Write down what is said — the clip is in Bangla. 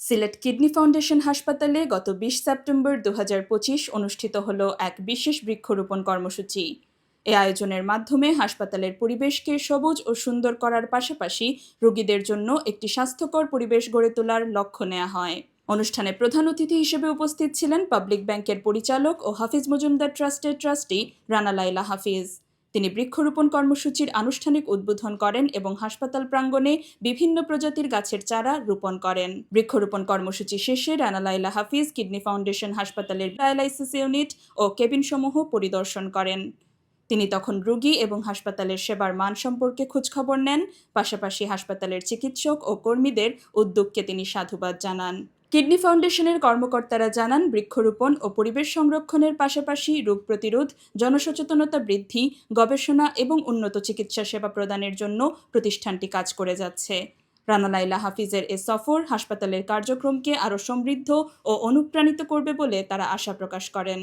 সিলেট কিডনি ফাউন্ডেশন হাসপাতালে গত বিশ সেপ্টেম্বর দু হাজার পঁচিশ অনুষ্ঠিত হলো এক বিশেষ বৃক্ষরোপণ কর্মসূচি। এ আয়োজনের মাধ্যমে হাসপাতালের পরিবেশকে সবুজ ও সুন্দর করার পাশাপাশি রোগীদের জন্য একটি স্বাস্থ্যকর পরিবেশ গড়ে তোলার লক্ষ্য নেওয়া হয়। অনুষ্ঠানে প্রধান অতিথি হিসেবে উপস্থিত ছিলেন পাবলিক ব্যাংকের পরিচালক ও হাফিজ মজুমদার ট্রাস্টের ট্রাস্টি রানা লাইলা হাফিজ। তিনি বৃক্ষরোপণ কর্মসূচির আনুষ্ঠানিক উদ্বোধন করেন এবং হাসপাতাল প্রাঙ্গণে বিভিন্ন প্রজাতির গাছের চারা রোপণ করেন। বৃক্ষরোপণ কর্মসূচি শেষে রানা লাইলা হাফিজ, কিডনি ফাউন্ডেশন হাসপাতালের ডায়ালাইসিস ইউনিট ও কেবিনসমূহ পরিদর্শন করেন। তিনি তখন রোগী এবং হাসপাতালের সেবার মান সম্পর্কে খোঁজখবর নেন। পাশাপাশি হাসপাতালের চিকিৎসক ও কর্মীদের উদ্যোগকে তিনি সাধুবাদ জানান। কিডনি ফাউন্ডেশনের কর্মকর্তারা জানান, বৃক্ষরোপণ ও পরিবেশ সংরক্ষণের পাশাপাশি রোগ প্রতিরোধ, জনসচেতনতা বৃদ্ধি, গবেষণা এবং উন্নত চিকিৎসা সেবা প্রদানের জন্য প্রতিষ্ঠানটি কাজ করে যাচ্ছে। রানালাইলা হাফিজের এ সফর হাসপাতালের কার্যক্রমকে আরও সমৃদ্ধ ও অনুপ্রাণিত করবে বলে তারা আশা প্রকাশ করেন।